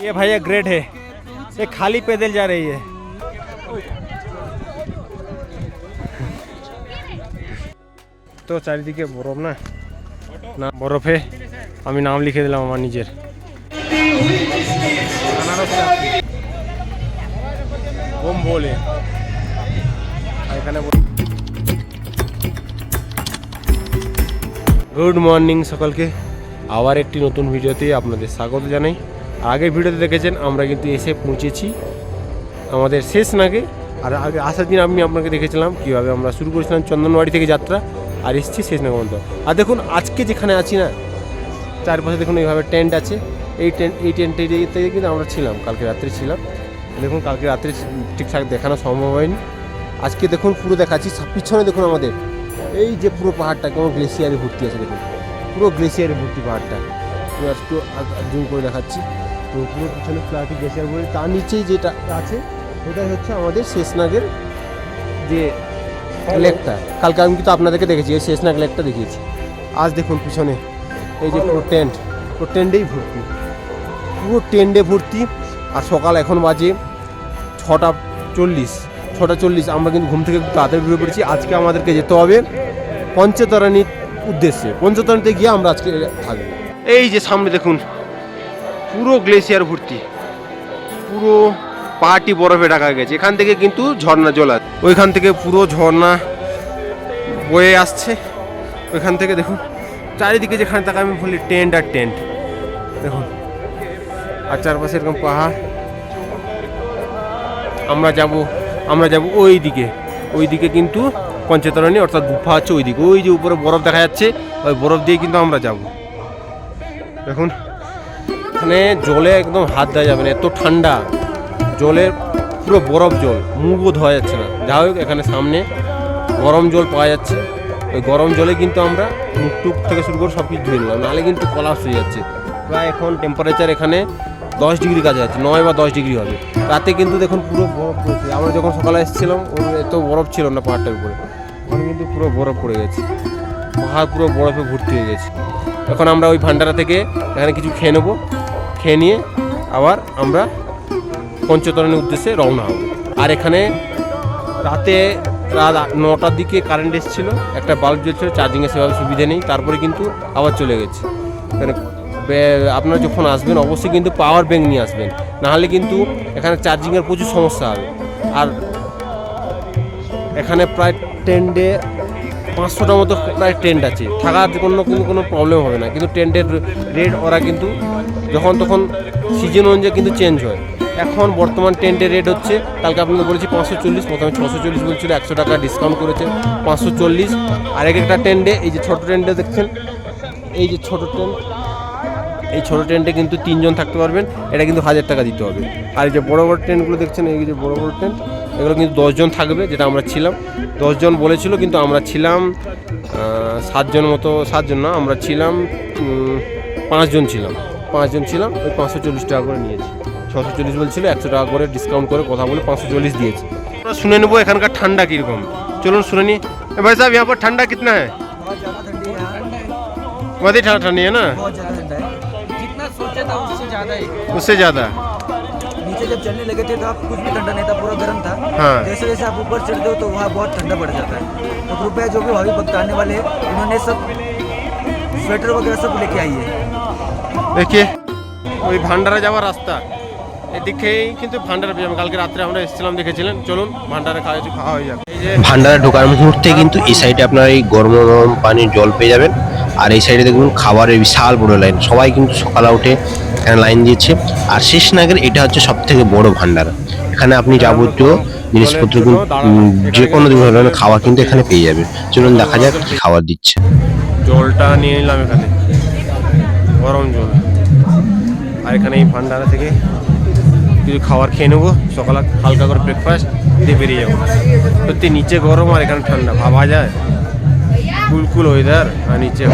ये भैया ग्रेट है ये खाली पैदल जा रही है তো চারিদিকে বরফ না না বরফে আমি নাম লিখে দিলাম আমার নিজের বোম বলে আর এখানে গুড মর্নিং সকলকে আবার একটি নতুন ভিডিওতে আপনাদের স্বাগত জানাই আগের ভিডিওতে দেখেছেন, আমরা কিন্তু এসে পৌঁছেছি আমাদের শেষ নাগে। আর আগে আসার দিন আমি আপনাকে দেখেছিলাম কীভাবে আমরা শুরু করেছিলাম চন্দনবাড়ি থেকে যাত্রা, আর এসেছি শেষ নাগ পর্যন্ত। আর দেখুন, আজকে যেখানে আছি না, চারপাশে দেখুন এইভাবে টেন্ট আছে। এই টেন্ট এই টেন্টে কিন্তু আমরা ছিলাম, কালকে রাত্রে ছিলাম। দেখুন, কালকে রাত্রে ঠিকঠাক দেখানো সম্ভব হয়নি। আজকে দেখুন, পুরো দেখাচ্ছি। পিছনে দেখুন আমাদের, এই যে পুরো পাহাড়টা কেমন গ্লেসিয়ারে ভর্তি আছে দেখুন। পুরো গ্লেসিয়ারে ভর্তি পাহাড়টা। একটু জুম করে দেখাচ্ছি। পুরো পিছনে ফ্ল্যাটি গ্লেসিয়ার ভর্তি তার নিচেই যেটা আছে ওটাই হচ্ছে আমাদের শেষনাগের যে লেকটা। কালকে আমি কিন্তু আপনাদেরকে দেখেছি এই শেষনাগ লেকটা দেখিয়েছি। আজ দেখুন পিছনে এই যে পুরো টেন্ট পুরো টেন্টেই ভর্তি। পুরো টেন্টে ভর্তি আর সকাল এখন বাজে ছটা চল্লিশ ছটা চল্লিশ। আমরা কিন্তু ঘুম থেকে তাড়াতাড়ি ঘুরে পড়েছি। আজকে আমাদেরকে যেতে হবে পঞ্চতারণীর উদ্দেশ্যে। পঞ্চতারণীতে গিয়ে আমরা আজকে থাকব। এই যে সামনে দেখুন পুরো গ্লেসিয়ার ভর্তি। পুরো পাহাড়টি বরফে ঢাকা গেছে। এখান থেকে কিন্তু ঝর্ণা জল আছে ওইখান থেকে পুরো ঝর্ণা বয়ে আসছে। ওইখান থেকে দেখুন, চারিদিকে যেখানে তাকে আমি বলি টেন্ট আর টেন্ট। দেখুন, আর চারপাশে এরকম পাহাড়। আমরা যাব আমরা যাব ওই দিকে। ওই দিকে কিন্তু পঞ্চতরণী, অর্থাৎ গুফা আছে ওই দিকে। ওই যে উপরে বরফ দেখা যাচ্ছে, ওই বরফ দিয়ে কিন্তু আমরা যাব। দেখুন এখানে জলে একদম হাত দেওয়া যাবে না, এত ঠান্ডা। জলের পুরো বরফ জল মুখও ধোয়া যাচ্ছে না। যাই হোক, এখানে সামনে গরম জল পাওয়া যাচ্ছে। ওই গরম জলে কিন্তু আমরা মুখ টুক থেকে শুরু করে সব কিছু ধুয়ে নিলাম, নাহলে কিন্তু কলাপস হয়ে যাচ্ছে। প্রায় এখন টেম্পারেচার এখানে দশ ডিগ্রি কাছে আছে নয় বা দশ ডিগ্রি হবে। রাতে কিন্তু দেখুন পুরো বরফ পড়েছে। আমরা যখন সকালে এসেছিলাম এত বরফ ছিল না পাহাড়টার উপরে। ওখানে কিন্তু পুরো বরফ পড়ে গেছে। পাহাড় পুরো বরফে ভর্তি হয়ে গেছে। এখন আমরা ওই ভান্ডারা থেকে এখানে কিছু খেয়ে নেব। খেয়ে নিয়ে আবার আমরা পঞ্চতরণের উদ্দেশ্যে রওনা হব। আর এখানে রাতে রাত নটার দিকে কারেন্ট এসেছিল, একটা বাল্ব জ্বলছিল চার্জিংয়ের সেভাবে সুবিধা নেই, তারপরে কিন্তু আবার চলে গেছে। এখানে আপনারা যখন আসবেন, অবশ্যই কিন্তু পাওয়ার ব্যাঙ্ক নিয়ে আসবেন। নাহলে কিন্তু এখানে চার্জিংয়ের প্রচুর সমস্যা হবে। আর এখানে প্রায় টেন্ডে পাঁচশোটার মতো প্রায় টেন্ট আছে। থাকার কোনো কিন্তু কোনো প্রবলেম হবে না। কিন্তু টেন্টের রেট ওরা কিন্তু যখন তখন সিজন অনুযায়ী কিন্তু চেঞ্জ হয়। এখন বর্তমান টেন্টের রেট হচ্ছে, কালকে আপনাদের বলেছি পাঁচশো চল্লিশ, প্রথমে ছশো চল্লিশ বলছিল, একশো টাকা ডিসকাউন্ট করেছে, পাঁচশো চল্লিশ। আর এক একটা টেন্টে এই যে ছোটো টেন্টে দেখছেন, এই যে ছোটো টেন্ট এই ছোটো টেন্টে কিন্তু তিনজন থাকতে পারবেন, এটা কিন্তু হাজার টাকা দিতে হবে। আর এই যে বড় বড় টেন্টগুলো দেখছেন, এই যে বড় বড় টেন্ট এগুলো কিন্তু দশজন থাকবে যেটা আমরা ছিলাম দশজন বলেছিল কিন্তু আমরা ছিলাম আহ, সাতজন মতো সাতজন না আমরা ছিলাম উম, পাঁচজন ছিলাম পাঁচজন ছিলাম ওই পাঁচশো চল্লিশ টাকা করে নিয়েছি ছশো চল্লিশ বলছিল একশো টাকা করে ডিসকাউন্ট করে কথা বলে পাঁচশো চল্লিশ দিয়েছি আমরা শুনে নেবো এখানকার ঠান্ডা কীরকম চলুন শুনে নি এ ভাই সাহেব यहाँ पर ठंडा कितना है बहुत ज़्यादा ठंडी है यहाँ बहुत ही ठंडा ठंडी है ना बहुत ज़्यादा ठंडा है जितना सोचा था उससे ज़्यादा ही उससे ज़्यादा नीचे जब चलने लगे थे तो आप कुछ भी ठंडा नहीं था पूरा गर्म था हाँ। जैसे जैसे आप ऊपर चढ़ते हो तो वहाँ बहुत ठंडा पड़ जाता है तो कृपया जो भी भावी भक्त आने वाले हैं इन्होंने सब स्वेटर वगैरह सब लेके आइए দেখিয়ে ওই ভান্ডারা যাওয়ার রাস্তা এদিক থেকেই কিন্তু ভান্ডারা পেয়ে যাবেন কালকে রাত্রে আমরা এসেছিলাম দেখেছিলেন চলুন ভান্ডারে খাওয়া খাওয়া হয়ে যাবে এই যে ভান্ডারে ঢোকার মুহূর্তে কিন্তু এই সাইডে আপনার এই গরম গরম পানির জল পেয়ে যাবেন আর এই সাইডে দেখুন খাবারের বিশাল বড় লাইন সবাই কিন্তু সকালে উঠে এখানে লাইন দিয়েছে আর শেষনাগের এটা হচ্ছে সব থেকে বড় ভান্ডার। এখানে আপনি যাবতীয় জিনিসপত্র যে কোনো ধরনের খাবার কিন্তু এখানে পেয়ে যাবে। চলুন দেখা যাক কি খাবার দিচ্ছে। জলটা নিয়ে নিলাম এখানে। গরম জল। আর এখানে এই ভান্ডারা থেকে কিছু খাবার খেয়ে নেব। সকালে হালকা করে ব্রেকফাস্ট দিয়ে বেরিয়ে যাব। সত্যি নিচে গরম আর এখানে ঠান্ডা। ভাবা যায়। কুলকুল ওয়েদার আর নিচে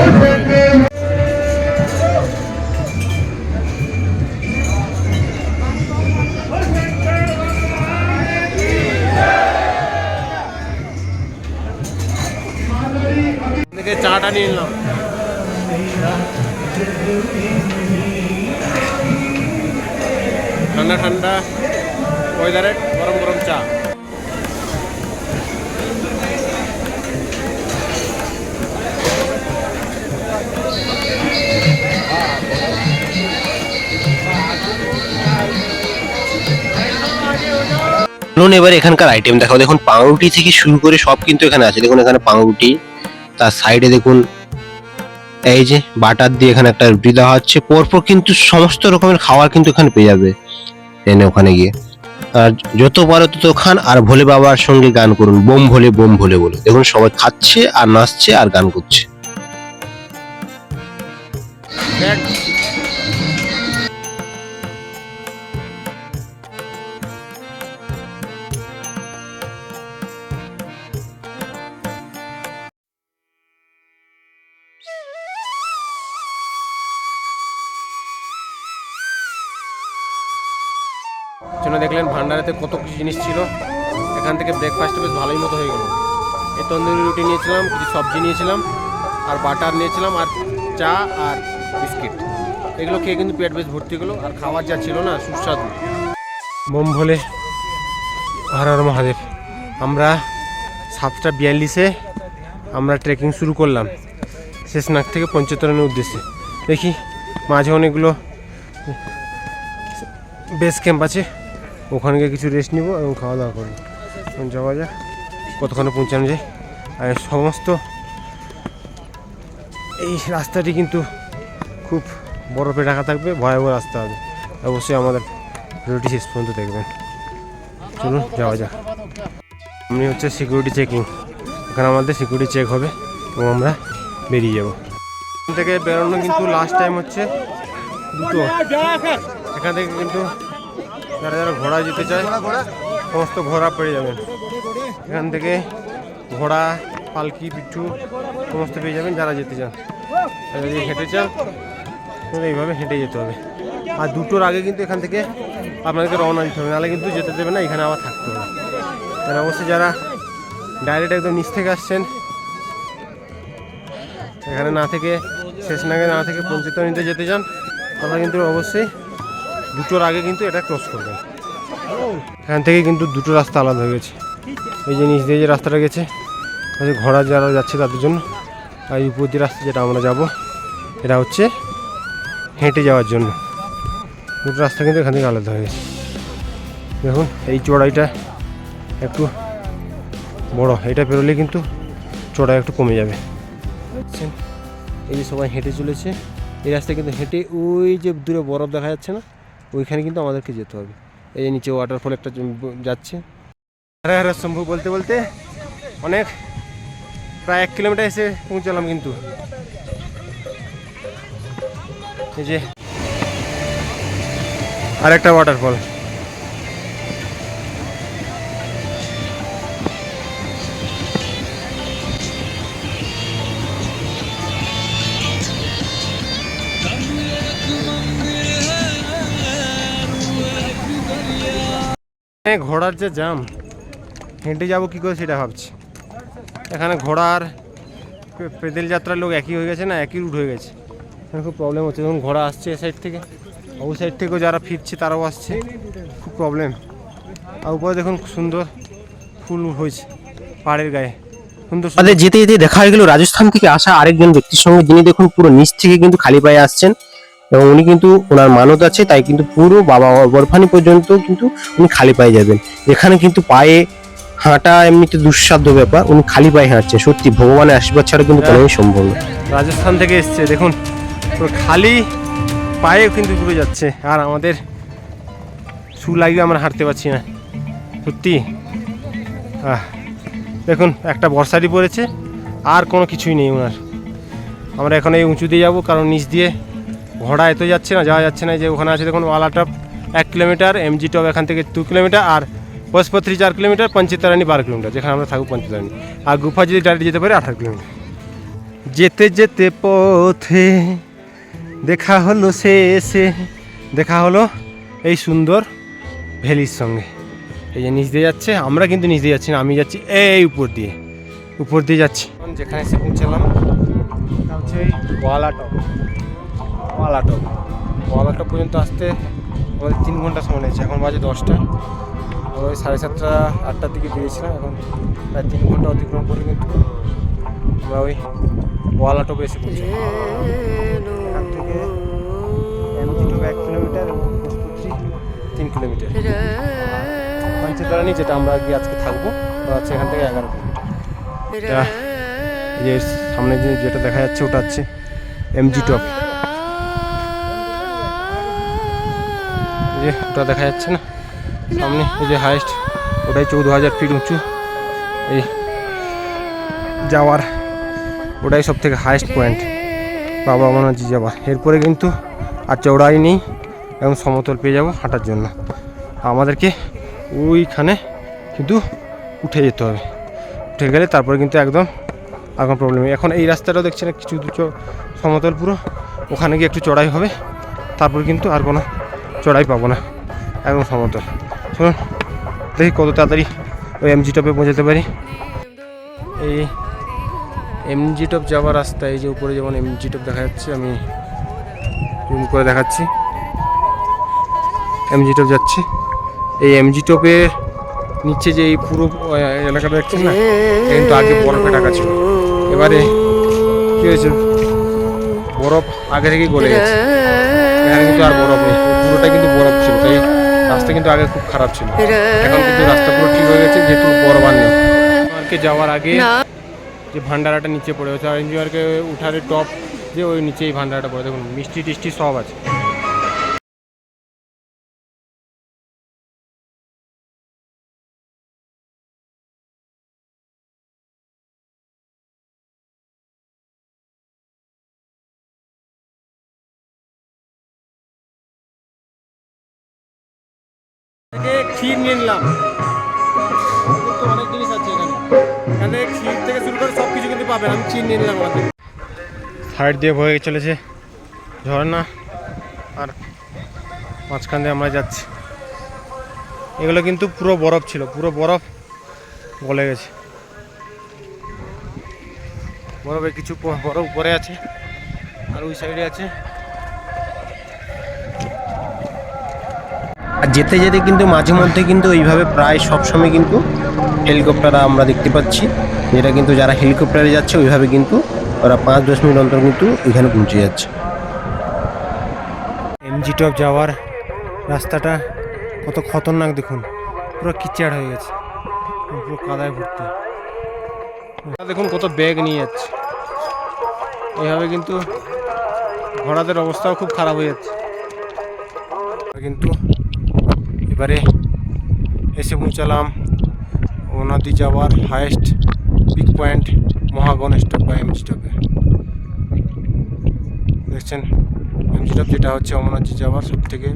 চাটা নিয়ে নিলাম। ঠান্ডা ঠান্ডা। ওয়েদারে গরম গরম চা। চলুন এবার এখানকার আইটেম দেখাও। দেখুন, পাউরুটি থেকে শুরু করে সব কিন্তু এখানে আছে। দেখুন, এখানে পাউরুটি তার সাইডে দেখুন, এই যে বাটার দিয়ে এখানে একটা রুটি দেওয়া হচ্ছে। পরপর কিন্তু সমস্ত রকমের খাবার কিন্তু এখানে পেয়ে যাবে এনে ওখানে গিয়ে। আর যত পারো তত খান, আর ভোলে বাবার সঙ্গে গান করুন, বোম ভোলে বোম ভোলে বলে দেখুন, সবাই খাচ্ছে আর নাচছে আর গান করছে। জিনিস ছিল। এখান থেকে ব্রেকফাস্ট বেশ ভালোই মতো হয়ে গেল। এই তন্দুরি রুটি নিয়েছিলাম, কিছু সবজি নিয়েছিলাম, আর বাটার নিয়েছিলাম, আর চা আর বিস্কিট। এগুলো খেয়ে কিন্তু পেট বেশ ভর্তি গেলো, আর খাবার যা ছিল না, সুস্বাদু। বোম ভোলে হর হর মহাদেব, আমরা সাতটা বিয়াল্লিশে আমরা ট্রেকিং শুরু করলাম। শেষনাগ থেকে পঞ্চতরণের উদ্দেশ্যে। দেখি, মাঝে অনেকগুলো বেস ক্যাম্প আছে। ওখানে গিয়ে কিছু রেস্ট নিব এবং খাওয়া দাওয়া করব। এখন যাওয়া যাক কতক্ষণে পৌঁছানো যায়। আর সমস্ত এই রাস্তাটি কিন্তু খুব বরফে ঢাকা থাকবে, ভয়াবহ রাস্তা হবে। অবশ্যই আমাদের ভিডিওটি শেষ পর্যন্ত দেখবেন। চলুন, যাওয়া যাক। আমি হচ্ছে সিকিউরিটি চেকিং এখানে আমাদের সিকিউরিটি চেক হবে এবং আমরা বেরিয়ে যাব। এখান থেকে বেরোনো কিন্তু লাস্ট টাইম হচ্ছে দুটো। এখান থেকে কিন্তু যারা যারা ঘোড়ায় যেতে চায় সমস্ত ঘোড়া পেয়ে যাবেন এখান থেকে ঘোড়া পালকি পিঠু সমস্ত পেয়ে যাবেন যারা যেতে চান যদি হেঁটে চান তাহলে এইভাবে হেঁটে যেতে হবে। আর দুটোর আগে কিন্তু এখান থেকে আপনাদেরকে রওনা দিতে হবে নাহলে কিন্তু যেতে দেবে না এখানে আবার থাকতে হবে। তাহলে অবশ্যই যারা ডাইরেক্ট একদম নিচ থেকে আসছেন এখানে না থেকে শেষনাগে না থেকে পঞ্চতনিতে যেতে চান তাহলে কিন্তু অবশ্যই দুটোর আগে কিন্তু এটা ক্রস করবেন এখান থেকে কিন্তু দুটো রাস্তা আলাদা হয়ে গেছে। এই যে নিচ দিয়ে যে রাস্তাটা গেছে ঘোড়া যারা যাচ্ছে তাদের জন্য, আর উপর দিয়ে রাস্তা যেটা আমরা যাব, এটা হচ্ছে হেঁটে যাওয়ার জন্য। দুটো রাস্তা কিন্তু এখান থেকে আলাদা হয়ে গেছে। দেখুন, এই চড়াইটা একটু বড়, এটা পেরোলে কিন্তু চড়াই একটু কমে যাবে। এই যে সবাই হেঁটে চলেছে, এই রাস্তায় কিন্তু হেঁটে ওই যে দূরে বরফ দেখা যাচ্ছে না? ওইখানে কিন্তু আমাদেরকে যেতে হবে। এই যে নিচে ওয়াটারফল একটা যাচ্ছে। হারা হারা শম্ভু বলতে বলতে অনেক প্রায় এক কিলোমিটার এসে পৌঁছালাম কিন্তু। এই যে আরেকটা ওয়াটারফল ঘোড়ার যে জাম হেঁটে যাব কী করে সেটা ভাবছি। এখানে ঘোড়ার পেদেল যাত্রার লোক একই হয়ে গেছে না, একই রুট হয়ে গেছে। এখানে খুব প্রবলেম হচ্ছে। যখন ঘোড়া আসছে এ সাইড থেকে। ওই সাইড থেকেও যারা ফিরছে তারাও আসছে। খুব প্রবলেম আর উপরে দেখুন, সুন্দর ফুল হয়েছে পাহাড়ের গায়ে। যেতে যেতে দেখা হয়ে গেল। রাজস্থান থেকে আসা আরেকজন ব্যক্তির সঙ্গে, যিনি দেখুন পুরো নিচ থেকে কিন্তু খালি পায়ে আসছেন। এবং উনি কিন্তু ওনার মানত আছে, তাই কিন্তু পুরো বাবা বরফানি পর্যন্ত কিন্তু উনি খালি পায়ে যাবেন। এখানে কিন্তু পায়ে হাঁটা এমনিতে দুঃসাধ্য ব্যাপার, উনি খালি পায়ে হাঁটছে, সত্যি, ভগবানের আশীর্বাদ ছাড়া কিন্তু কোনোই সম্ভব না। রাজস্থান থেকে এসছে, দেখুন খালি পায়ে কিন্তু ডুবে যাচ্ছে, আর আমাদের শু লাগিয়ে আমরা হাঁটতে পারছি না, সত্যি। দেখুন, একটা বর্ষারি পড়েছে, আর কোনো কিছুই নেই ওনার। আমরা এখন এই উঁচু দিয়ে যাব, কারণ নিচ দিয়ে ঘোড়া এত যাচ্ছে না, যাওয়া যাচ্ছে না যে ওখানে আছে দেখুন ওয়ালাটপ, এক কিলোমিটার এমজি টপ এখান থেকে দু কিলোমিটার আর পশপত্রী চার কিলোমিটার পঞ্চিতারানি বারো কিলোমিটার, যেখানে আমরা থাকব পঞ্চিতারানি আর গুফা যদি ডাইরেক্ট যেতে পারি, আঠারো কিলোমিটার। যেতে যেতে পথে দেখা হলো সে শেষে, দেখা হলো এই সুন্দর ভ্যালির সঙ্গে। এই যে নিচ দিয়ে যাচ্ছে, আমরা কিন্তু নিচ দিয়ে যাচ্ছি না, আমি যাচ্ছি এই উপর দিয়ে উপর দিয়ে যাচ্ছি। যেখানে এসে পৌঁছালাম এই ওয়ালাটপ। ওয়ালাটপ ওয়ালাটপ পর্যন্ত আসতে আমাদের তিন ঘণ্টা সময় লেগেছে এখন বাজে দশটা। আমরা ওই সাড়ে সাতটা আটটার দিকে বেরিয়েছিলাম এখন প্রায় তিন ঘণ্টা অতিক্রম করে কিন্তু আমরা ওই ওয়ালা টোপে এসে পৌঁছি এখান থেকে এক কিলোমিটার এবং তিন কিলোমিটার। পঞ্চতলানি যেটা আমরা গিয়ে আজকে থাকব হচ্ছে এখান থেকে এগারো কিলোমিটার। এটা এই যে সামনে যে যেটা দেখা যাচ্ছে ওটা হচ্ছে এমজি টপ যে ওটা দেখা যাচ্ছে না। সামনে এই যে হাইস্ট ওটাই চৌদ্দ হাজার ফিট উঁচু। এই যাওয়ার ওটাই সব থেকে হাইস্ট পয়েন্ট বাবা মনাজি যাওয়ার এরপরে কিন্তু আর চৌড়াই নেই এবং সমতল পেয়ে যাব হাঁটার জন্য। আমাদেরকে ওইখানে কিন্তু উঠে যেতে হবে। উঠে গেলে তারপরে কিন্তু একদম এখন প্রবলেম এখন এই রাস্তাটাও দেখছেন, কিছু দুটো সমতল পুরো। ওখানে গিয়ে একটু চড়াই হবে। তারপর কিন্তু আর কোনো চড়াই পাবো না। একদম সমতল। শুনুন দেখি কত তাড়াতাড়ি ওই এমজি টপে পৌঁছাতে পারি। এই এমজি টপ যাওয়ার রাস্তা এই যে উপরে যেমন এমজি টপ দেখা যাচ্ছে, আমি জুম করে দেখাচ্ছি। এমজি টপ যাচ্ছি। এই এমজি টপে নিচে যে এই পুরো এলাকাটা দেখছেন না? কিন্তু আগে বরফে ঢাকা ছিল। এবারে কি হয়েছে? বরফ আগে থেকেই গলে গেছে। এখানে কিন্তু আর বরফ নেই। পুরোটা কিন্তু বরফ ছিল তাই রাস্তা কিন্তু আগে খুব খারাপ ছিল। এখন কিন্তু রাস্তা পুরো ঠিক হয়ে গেছে যেহেতু বরফ আর নেই। যাওয়ার আগে যে ভান্ডারাটা নিচে পড়ে গেছে আর এনজিওআরকে উঠারে টপ যে ওই নিচেই ভান্ডারাটা পড়ে দেখুন মিষ্টি টিষ্টি সব আছে। ক্ষীর নিয়ে নিলাম। অনেক জিনিস আছে এখানে। এখানে ক্ষীর থেকে শুরু করে সব কিছু কিন্তু পাবেন। আমি নিয়ে নিলাম সাইড দিয়ে বয়ে চলেছে ঝর্ণা। আর মাঝখান দিয়ে আমরা যাচ্ছি। এগুলো কিন্তু পুরো বরফ ছিল। পুরো বরফ গলে গেছে। বরফে কিছু বরফ পরে আছে। আর ওই সাইডে আছে আর যেতে যেতে কিন্তু মাঝে মধ্যে কিন্তু এইভাবে প্রায় সবসময় কিন্তু হেলিকপ্টার আমরা দেখতে পাচ্ছি। যেটা কিন্তু যারা হেলিকপ্টারে যাচ্ছে ওইভাবে কিন্তু ওরা পাঁচ দশ মিনিট অন্তর কিন্তু এখানে পৌঁছে যাচ্ছে। এমজি টপ যাওয়ার রাস্তাটা কত খতরনাক দেখুন। পুরো কিচাড় হয়ে গেছে। পুরো কাদায় ভর্তি। দেখুন কত ব্যাগ নিয়ে যাচ্ছে। এইভাবে কিন্তু ঘোড়াদের অবস্থাও খুব খারাপ হয়ে যাচ্ছে। কিন্তু এবারে এসে পৌঁছালাম ও নদী যাওয়ার হায়েস্ট পিক পয়েন্ট মহাগণ স্টপ বা এমজি টপে দেখছেন এমজি টপ যেটা হচ্ছে অমরনাথজি যাওয়ার সব থেকে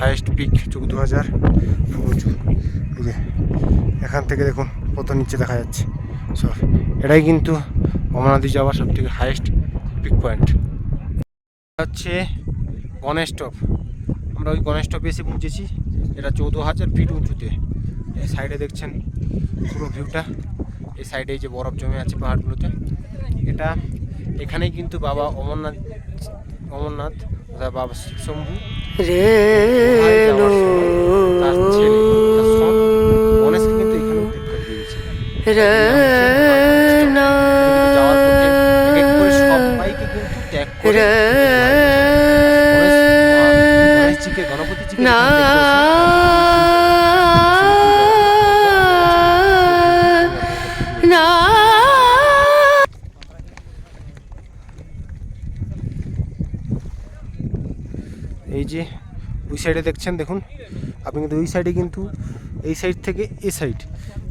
হাইয়েস্ট পিক চৌদ্দ হাজার উঁচু এখান থেকে দেখুন কত নিচে দেখা যাচ্ছে। সব এটাই কিন্তু অমরনাথজি যাওয়ার সব থেকে হাইয়েস্ট পিক পয়েন্ট হচ্ছে গণেশ টপ আমরা ওই গণেশ টপে এসে পৌঁছেছি। এটা চৌদ্দ হাজার ফিট উঁচুতে। এই সাইডে দেখছেন পুরো ভিউটা এই সাইডে যে বরফ জমে আছে পাহাড়গুলোতে। এটা এখানেই কিন্তু বাবা অমরনাথ অমরনাথ অর্থাৎ বাবা শিবশম্ভু তার ছেলে তার সন গণেশকে কিন্তু এখানে উদ্ধার করে দিয়েছে। যাওয়ার পথে সবাইকে কিন্তু ত্যাগ করে গণেশ গণপতিজিকে এখানে ত্যাগ এই যে ওই সাইডে দেখছেন দেখুন আপনি কিন্তু ওই সাইডে কিন্তু এই সাইড থেকে এই সাইড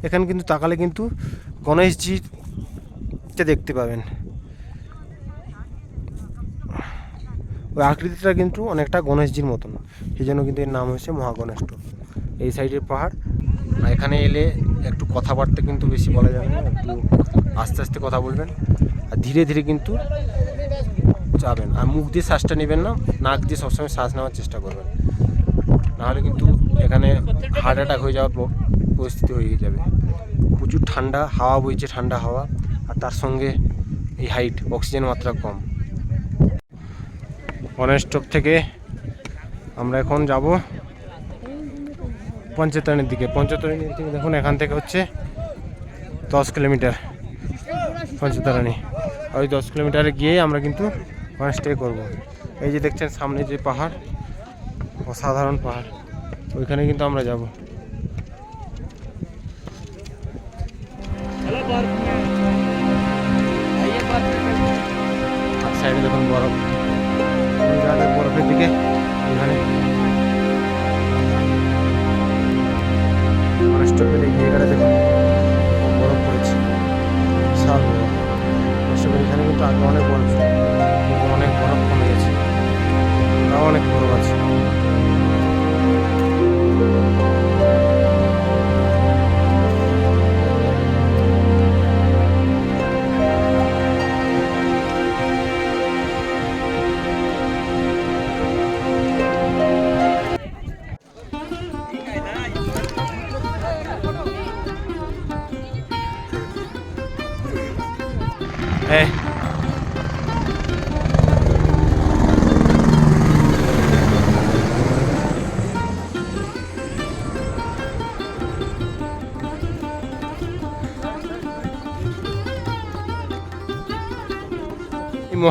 এখানে কিন্তু তাকালে কিন্তু গণেশজিকে দেখতে পাবেন। ওই আকৃতিটা কিন্তু অনেকটা গণেশজির মতন। সেই জন্য কিন্তু এর নাম হয়েছে মহাগণেশ টোপ। এই সাইডের পাহাড়। আর এখানে এলে একটু কথাবার্তা কিন্তু বেশি বলা যাবে না, একটু আস্তে আস্তে কথা বলবেন। আর ধীরে ধীরে কিন্তু যাবেন। আর মুখ দিয়ে শ্বাসটা নেবেন না, নাক দিয়ে সবসময় শ্বাস নেওয়ার চেষ্টা করবেন। নাহলে কিন্তু এখানে হার্ট অ্যাটাক হয়ে যাওয়ার পরিস্থিতি হয়ে যাবে। প্রচুর ঠান্ডা, হাওয়া বইছে ঠান্ডা হাওয়া। আর তার সঙ্গে এই হাইট অক্সিজেন মাত্রা কম। গণেশ চোখ থেকে আমরা এখন যাব পঞ্চতরণের দিকে। পঞ্চতরণের থেকে দেখুন, এখান থেকে হচ্ছে দশ কিলোমিটার পঞ্চতরণী। ওই দশ কিলোমিটারে গিয়ে আমরা কিন্তু ওখানে স্টে করব। এই যে দেখছেন, সামনে যে পাহাড়, অসাধারণ পাহাড়। ওইখানে কিন্তু আমরা যাব।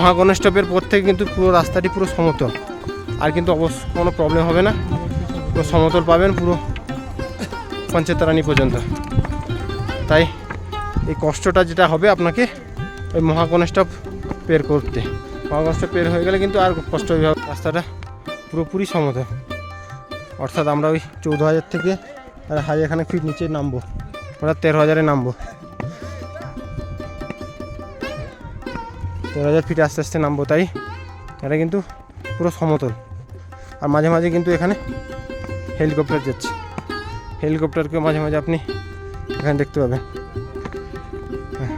এই মহাগণেশ স্টপের পর থেকে কিন্তু পুরো রাস্তাটি পুরো সমতল। আর কিন্তু অবশ্য কোনো প্রবলেম হবে না। পুরো সমতল পাবেন পুরো পঞ্চতারানি পর্যন্ত। তাই এই কষ্টটা যেটা হবে আপনাকে ওই মহাগণেশ স্টপ পের করতে। মহাগণেশ স্টপ পের হয়ে গেলে কিন্তু আর কষ্ট হবে রাস্তাটা পুরোপুরি সমতল। অর্থাৎ আমরা ওই চৌদ্দ হাজার থেকে আর হাজার এখানে ফিট নিচে নামবো। আমরা তেরো হাজারে নামবো। তেরো হাজার ফিট আস্তে আস্তে নামবো তাই, এটা কিন্তু পুরো সমতল। আর মাঝে মাঝে কিন্তু এখানে হেলিকপ্টার যাচ্ছে। হেলিকপ্টারকে মাঝে মাঝে আপনি এখানে দেখতে পাবেন। হ্যাঁ।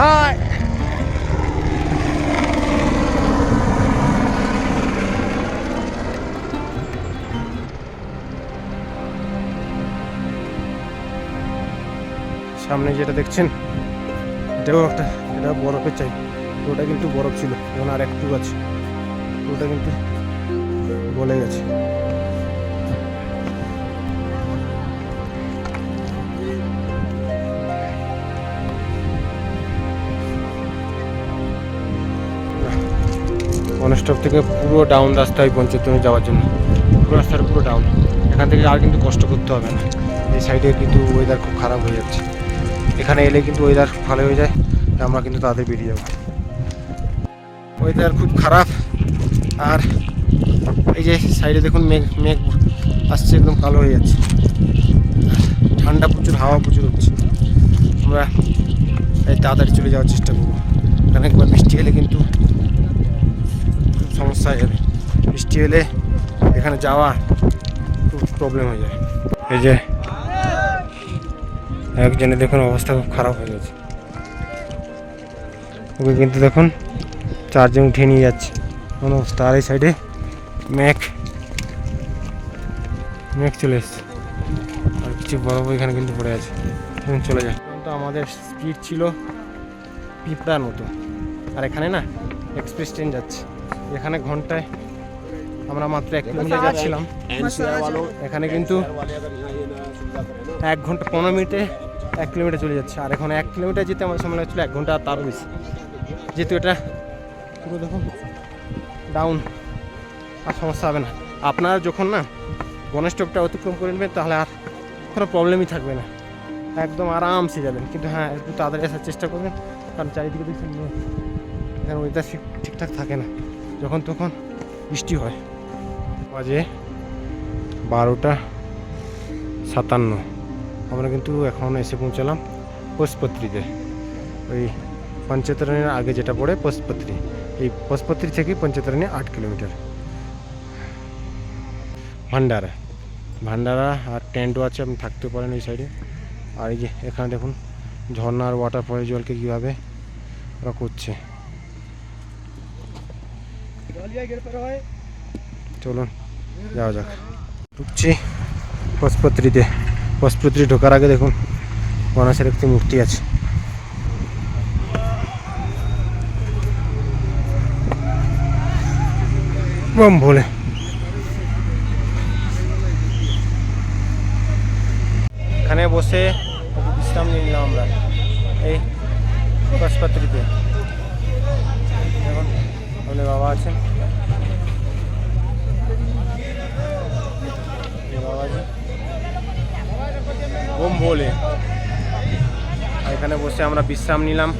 হাই সামনে যেটা দেখছেন, এটাও একটা, এটা বরফের চাই। ওটা কিন্তু বরফ ছিল, এখন আর একটু আছে। ওটা কিন্তু বলে গেছে। অনস্টপ থেকে পুরো ডাউন রাস্তায় পঞ্চতমে যাওয়ার জন্য। পুরো রাস্তাটা পুরো ডাউন এখান থেকে আর কিন্তু কষ্ট করতে হবে না। এই সাইডে কিন্তু ওয়েদার খুব খারাপ হয়ে যাচ্ছে। এখানে এলে কিন্তু ওয়েদার ভালো হয়ে যায়, আমরা কিন্তু তাদের বেরিয়ে যাব। ওয়েদার খুব খারাপ, আর এই যে সাইডে দেখুন মেঘ মেঘ আসছে, একদম কালো হয়ে যাচ্ছে। ঠান্ডা প্রচুর, হাওয়া প্রচুর হচ্ছে। আমরা এই তাড়াতাড়ি চলে যাওয়ার চেষ্টা করব। কারণ একবার বৃষ্টি এলে কিন্তু খুব সমস্যা হয়ে যাবে। বৃষ্টি এলে এখানে যাওয়া খুব প্রবলেম হয়ে যায়। এই যে একজনে দেখুন অবস্থা খুব খারাপ হয়ে গেছে। ওকে কিন্তু দেখুন চারজন উঠে নিয়ে যাচ্ছে। কোন অবস্থা। আর এই সাইডে ম্যাক ম্যাক চলে এসছে। আর কিছু বড় বড় এখানে কিন্তু পড়ে আছে। এখন চলে যায় কিন্তু আমাদের স্পিড ছিল পিঁপড়ার মতো। আর এখানে না এক্সপ্রেস ট্রেন যাচ্ছে। এখানে ঘন্টায় আমরা মাত্র এক কিলোমিটার যাচ্ছিলাম। এখানে কিন্তু এক ঘণ্টা পনেরো মিনিটে এক কিলোমিটার চলে যাচ্ছে। আর এখন এক কিলোমিটার যেতে আমার সময় লাগছিল এক ঘণ্টা তারও বেশি। যেহেতু এটা পুরো দেখুন। ডাউন আর সমস্যা হবে না। আপনারা যখন না গণেশ টপটা অতিক্রম করে নেবেন তাহলে আর কোনো প্রবলেমই থাকবে না। একদম আরামসে যাবেন। কিন্তু হ্যাঁ একটু তাড়াতাড়ি আসার চেষ্টা করবেন। কারণ চারিদিকে দেখছেন। এখানে ওয়েদার ঠিক ঠিকঠাক থাকে না। যখন তখন বৃষ্টি হয়। বাজে বারোটা সাতান্ন। আমরা কিন্তু এখন এসে পৌঁছালাম পোষপত্রীতে ওই পঞ্চতরণের আগে যেটা পড়ে পোষপত্রী এই পোষপত্রী থেকে পঞ্চতরণী আট কিলোমিটার। ভান্ডারা। ভান্ডারা আর টেন্টও আছে, আপনি থাকতে পারেন ওই সাইডে। আর এই যে এখানে দেখুন ঝর্ণার ওয়াটারফলের জলকে কীভাবে ওরা করছে। চলুন, যাওয়া যাক। ঢুকছি পশপত্রীতে। বসপত্রি ঢোকার আগে দেখুন গণেশের একটি মূর্তি আছে। ভোলে। এখানে বসে বিশ্রাম নিলাম আমরা। এই বসপত্রিতে। এখন বাবা আছেন। আর এখানে বসে আমরা বিশ্রাম নিলাম।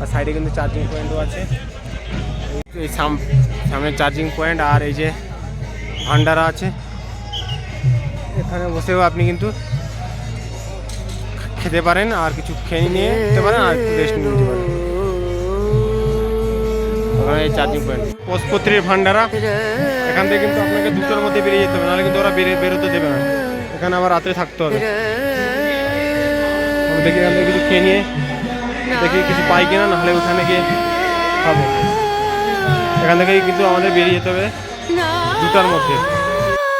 আর সাইডে কিন্তু চার্জিং পয়েন্টও আছে। এই- এই সাম- সামনে চার্জিং পয়েন্ট আর এই যে ভান্ডারা আছে। এখানে বসেও আপনি কিন্তু খেতে পারেন আর কিছু খেয়ে নিয়ে নিতে পারেন আর রেস্ট নিতে পারেন। এই চার্জিং পয়েন্ট পোষপত্রীর ভান্ডারা। এখান থেকে কিন্তু আপনাকে দুটোর মধ্যে বেরিয়ে যেতে হবে, নাহলে কিন্তু ওরা বেরোতে দেবে না। এখানে আবার রাত্রে থাকতে হবে। দেখি এখান কিছু খেয়ে নিয়ে, দেখি কিছু পাই কিনা, নাহলে ওখানে গিয়ে খাব। এখান থেকে কিন্তু আমাদের বেরিয়ে যেতে হবে দুটার মধ্যে।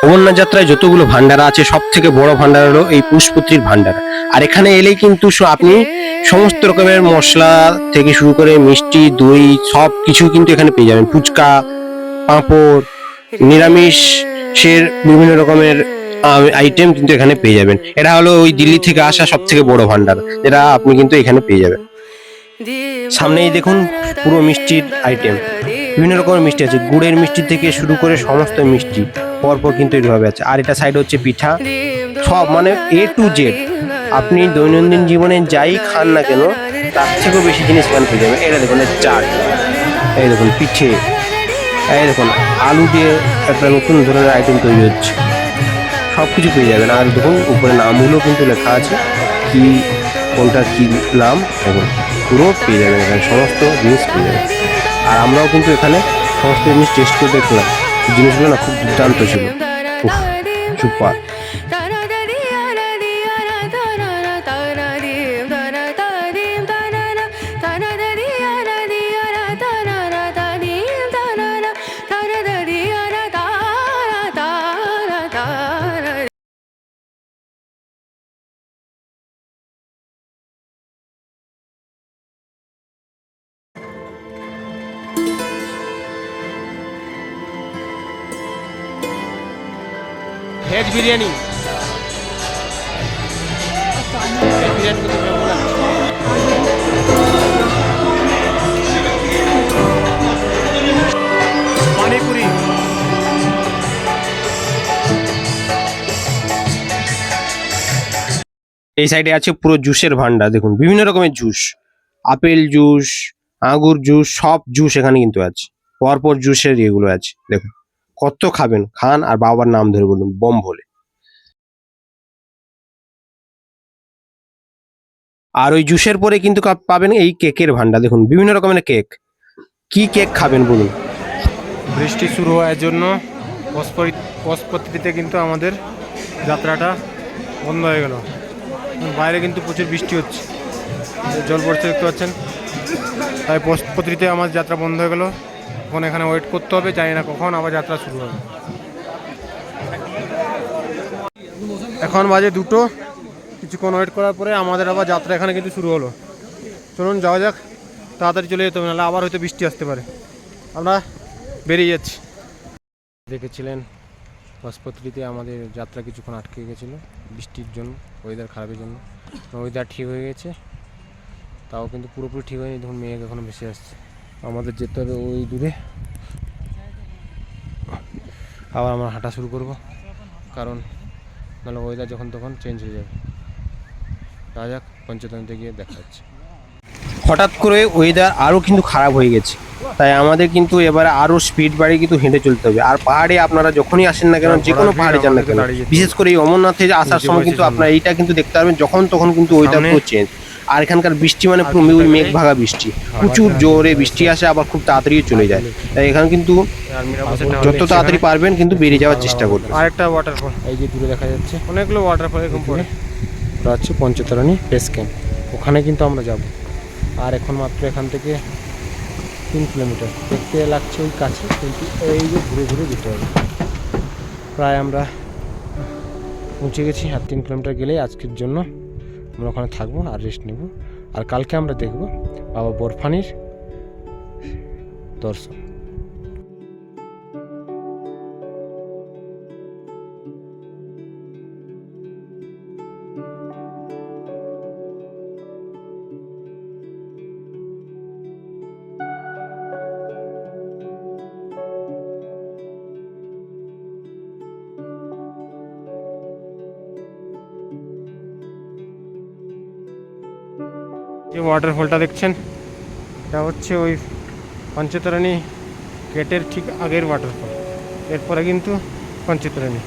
অমরনাথ যাত্রায় যতগুলো ভান্ডারা আছে সব থেকে বড় ভান্ডার হলো এই পুষ্পত্রীর ভান্ডারা আর এখানে এলেই কিন্তু আপনি সমস্ত রকমের মশলা থেকে শুরু করে মিষ্টি, দই সব কিছু কিন্তু এখানে পেয়ে যাবেন। ফুচকা, পাঁপড় নিরামিষ সের বিভিন্ন রকমের আইটেম কিন্তু এখানে পেয়ে যাবেন। এটা হলো ওই দিল্লি থেকে আসা সব থেকে বড় ভান্ডার, যেটা আপনি কিন্তু এখানে পেয়ে যাবেন। সামনেই দেখুন পুরো মিষ্টির আইটেম বিভিন্ন রকমের মিষ্টি আছে, গুড়ের মিষ্টি থেকে শুরু করে সমস্ত মিষ্টি পরপর কিন্তু এইভাবে আছে। আর এটা সাইড হচ্ছে পিঠা। সব মানে এ টু জেড আপনি দৈনন্দিন জীবনে যাই খান না কেন, তার থেকেও বেশি জিনিস এখানে পেয়ে যাবেন। এটা দেখুন চাট। এই দেখুন, পিঠে। এই দেখুন, আলু দিয়ে একটা নতুন ধরনের আইটেম তৈরি হচ্ছে। সব কিছু পেয়ে যাবেন। আর দেখুন, উপরে নামগুলো কিন্তু লেখা আছে, কি, কোনটা কি নাম দেখুন পুরো পেয়ে যাবেন এখানে, সমস্ত জিনিস পেয়ে যাবেন। আর আমরাও কিন্তু এখানে সমস্ত জিনিস টেস্ট করে দেখলাম। জিনিসগুলো না খুব দুর্দান্ত ছিল। Super veg biryani veg biryani করতে পানিপুরি এই সাইডে আছে পুরো জুসের ভান্ডার দেখুন বিভিন্ন রকমের জুস আপেল জুস আঙ্গুর জুস সব জুস এখানে কিন্তু আছে। পরপর জুসের ইয়েগুলো আছে দেখুন। কত খাবেন? খান আর বাবার নাম ধরে বলুন বম ভোলে আর ওই জুসের পরে কিন্তু পাবেন এই কেকের ভান্ডার দেখুন, বিভিন্ন রকমের কেক। কি কেক খাবেন বলুন? বৃষ্টি শুরু হওয়ার জন্য পশপরি- কিন্তু আমাদের যাত্রাটা বন্ধ হয়ে গেল। বাইরে কিন্তু প্রচুর বৃষ্টি হচ্ছে। জল পড়ছে, দেখতে পাচ্ছেন? তাই পশপত্রিতে আমার যাত্রা বন্ধ হয়ে গেল। এখন এখানে ওয়েট করতে হবে জানি না কখন আবার যাত্রা শুরু হবে। এখন বাজে দুটো। কিছুক্ষণ ওয়েট করার পরে আমাদের আবার যাত্রা এখানে কিন্তু শুরু হলো। চলুন, যাওয়া যাক। তাড়াতাড়ি চলে যেতে হবে, নাহলে আবার হয়তো বৃষ্টি আসতে পারে। আমরা বেরিয়ে যাচ্ছি। দেখেছিলেন হসপিটালিতে আমাদের যাত্রা কিছুক্ষণ আটকে গেছিল, বৃষ্টির জন্য ওয়েদার খারাপের জন্য। ওয়েদার ঠিক হয়ে গেছে, তাও কিন্তু পুরোপুরি ঠিক হয়নি, ধরুন মেঘ এখনও ভেসে আসছে। আমাদের যেতে হবে ওই দূরে। আবার আমরা হাঁটা শুরু করব। কারণ নাহলে ওয়েদার যখন তখন চেঞ্জ হয়ে যাবে। যাওয়া যাক পঞ্চতন্ত্রে গিয়ে দেখা যাচ্ছে হঠাৎ করে ওয়েদার আরও কিন্তু খারাপ হয়ে গেছে। তাই আমাদের কিন্তু এবারে আরও স্পিড বাড়িয়ে কিন্তু হেঁটে চলতে হবে। আর পাহাড়ে আপনারা যখনই আসেন না কেন যে কোনো পাহাড়ে যান না কেন। বিশেষ করে এই অমরনাথে আসার সময় কিন্তু আপনারা এইটা কিন্তু দেখতে পারবেন যখন তখন কিন্তু ওয়েদার। পুরো চেঞ্জ আর এখানকার বৃষ্টি মানে পুরো মেঘ ভাগা বৃষ্টি। প্রচুর জোরে বৃষ্টি আসে আবার খুব তাড়াতাড়ি চলে যায়। তাই এখানে কিন্তু যত তাড়াতাড়ি পারবেন কিন্তু বেরিয়ে যাওয়ার চেষ্টা করবেন। আরেকটা ওয়াটারফল এই যে দূরে দেখা যাচ্ছে। অনেকগুলো ওয়াটারফল এরকম পড়ে। ওটা হচ্ছে পঞ্চতরণী বেস ক্যাম্প ওখানে কিন্তু আমরা যাব। আর এখন মাত্র এখান থেকে তিন কিলোমিটার দেখতে লাগছে ওই কাছে কিন্তু এই যে ঘুরে ঘুরে যেতে হবে। প্রায় আমরা পৌঁছে গেছি আর তিন কিলোমিটার গেলেই আজকের জন্য। আমরা ওখানে থাকব আর রেস্ট নেব। আর কালকে আমরা দেখব বাবা বরফানির দর্শন। যে ওয়াটারফলটা দেখছেন? এটা হচ্ছে ওই পঞ্চতরণী গেটের ঠিক আগের ওয়াটারফল এরপরে কিন্তু পঞ্চতরণী।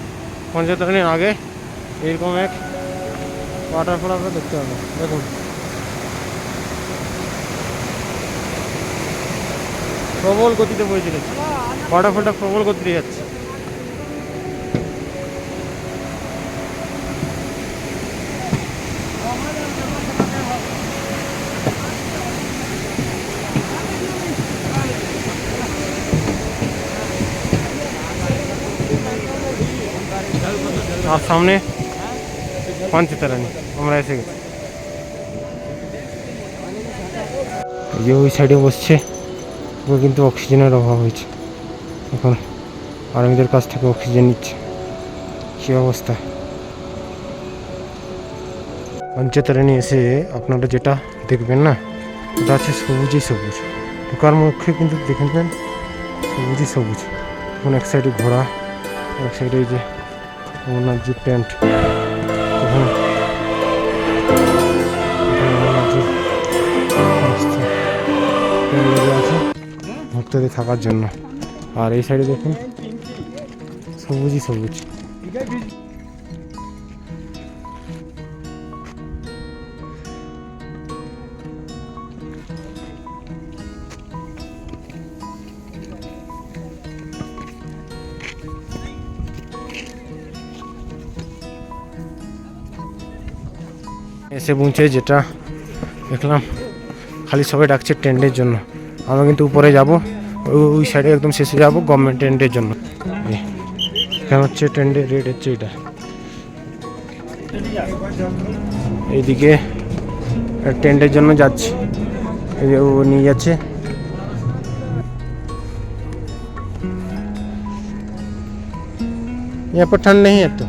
পঞ্চতরণীর আগে এরকম এক ওয়াটারফল আমরা দেখতে পাবো দেখুন। প্রবল গতিতে বয়ে চলেছে ওয়াটারফলটা প্রবল গতিতে যাচ্ছে। আর সামনে পঞ্চতারানি আমরা এসে গেছি। যে ওই সাইডে বসছে ও কিন্তু অক্সিজেনের অভাব হয়েছে। এখন আর্মিদের কাছ থেকে অক্সিজেন নিচ্ছে। কী অবস্থা? পঞ্চতারানি এসে আপনারা যেটা দেখবেন না, ওটা আছে সবুজই সবুজ। ঢোকার মুখে কিন্তু দেখে নেবেন সবুজই সবুজ। এখন এক সাইডে ঘোড়া এক সাইডে যে ওনার যে লেগে আছে ভক্তদের থাকার জন্য। আর এই সাইডে দেখুন সবুজই সবুজ। এসে পৌঁছে যেটা দেখলাম খালি সবাই ডাকছে টেন্টের জন্য আমরা কিন্তু উপরে যাব ওই সাইডে একদম শেষে যাব গভর্নমেন্ট টেন্টের জন্য এই, এখানে হচ্ছে টেন্টের রেট হচ্ছে এটা এইদিকে টেন্টের জন্য যাচ্ছি এই যে ও নিয়ে যাচ্ছে यहाँ पर ठंड नहीं है तो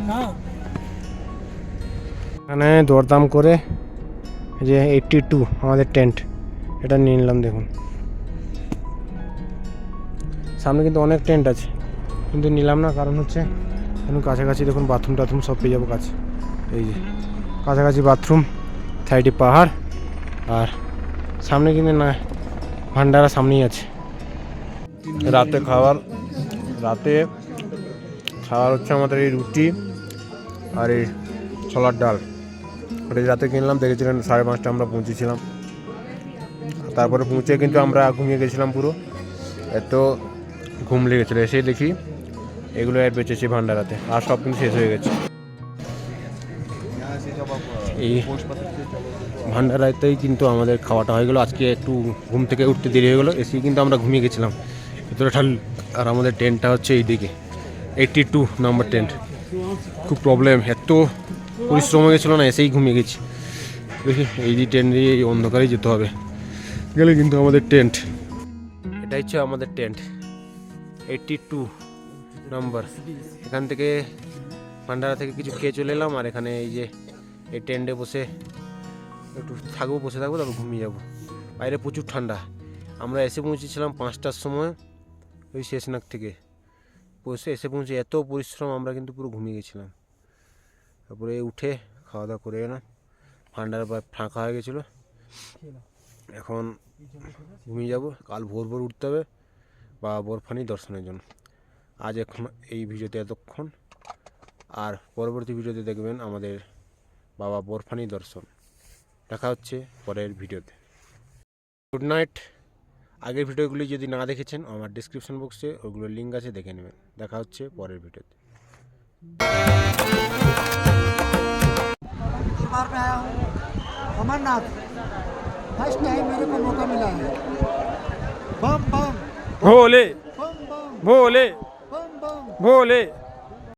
এখানে দরদাম করে যে এইটটি টু আমাদের টেন্ট এটা নিয়ে নিলাম দেখুন। সামনে কিন্তু অনেক টেন্ট আছে, কিন্তু নিলাম না, কারণ হচ্ছে এখন কাছাকাছি দেখুন বাথরুম টাথরুম সব পেয়ে যাব কাছে। এই যে, কাছাকাছি বাথরুম সাইডে পাহাড়, আর সামনে কিন্তু না, ভান্ডারা সামনেই আছে। রাতে খাবার রাতে খাবার হচ্ছে আমাদের এই রুটি আর এই ছোলার ডাল। ওটা রাতে কিনলাম, দেখেছিলেন সাড়ে পাঁচটা আমরা পৌঁছেছিলাম। তারপরে পৌঁছে কিন্তু আমরা ঘুমিয়ে গেছিলাম পুরো। এত ঘুম লেগেছিলো এসে দেখি এগুলো আর বেঁচেছে ভান্ডারাতে, আর সব কিন্তু শেষ হয়ে গেছে। এই ভান্ডারাতেই কিন্তু আমাদের খাওয়াটা হয়ে গেলো। আজকে একটু ঘুম থেকে উঠতে দেরি হয়ে গেলো, এসেই কিন্তু আমরা ঘুমিয়ে গেছিলাম। ভিতরে ঠাল আর আমাদের টেন্টটা হচ্ছে এইদিকে, এইটটি টু নাম্বার টেন্ট। খুব প্রবলেম, এত পরিশ্রম গেছিল না, এসেই ঘুমিয়ে গেছি। দেখি, এই যে ট্রেন দিয়ে এই অন্ধকারেই যেতে হবে। গেলে কিন্তু আমাদের টেন্ট এটা হচ্ছে আমাদের টেন্ট এইটটি টু নাম্বার এখান থেকে ভান্ডারা থেকে কিছু খেয়ে চলে এলাম, আর এখানে এই যে এই টেন্টে বসে একটু থাকব, বসে থাকব, তারপর ঘুমিয়ে যাব। বাইরে প্রচুর ঠান্ডা। আমরা এসে পৌঁছেছিলাম পাঁচটার সময়, ওই শেষনাগ থেকে। বসে এসে পৌঁছে এত পরিশ্রম, আমরা কিন্তু পুরো ঘুমিয়ে গেছিলাম। তারপরে উঠে খাওয়া দাওয়া করে এলাম। ভান্ডার বা ফাঁকা হয়ে গেছিল। এখন ঘুমিয়ে যাব। কাল ভোর ভোর উঠতে হবে। বা বরফানি দর্শনের জন্য। আজ এখন এই ভিডিওতে এতক্ষণ। আর পরবর্তী ভিডিওতে দেখবেন আমাদের বাবা বরফানি দর্শন। দেখা হচ্ছে পরের ভিডিওতে। গুড নাইট আগের ভিডিওগুলি যদি না দেখেছেন, আমার ডিসক্রিপশন বক্সে ওগুলোর লিঙ্ক আছে, দেখে নেবেন। দেখা হচ্ছে পরের ভিডিওতে। व्यापार में आया हूँ। अमरनाथ फ़र्स्ट टाइम मेरे को मौका मिला है। बम बम। भोले बम बम। भोले बम बम। भोले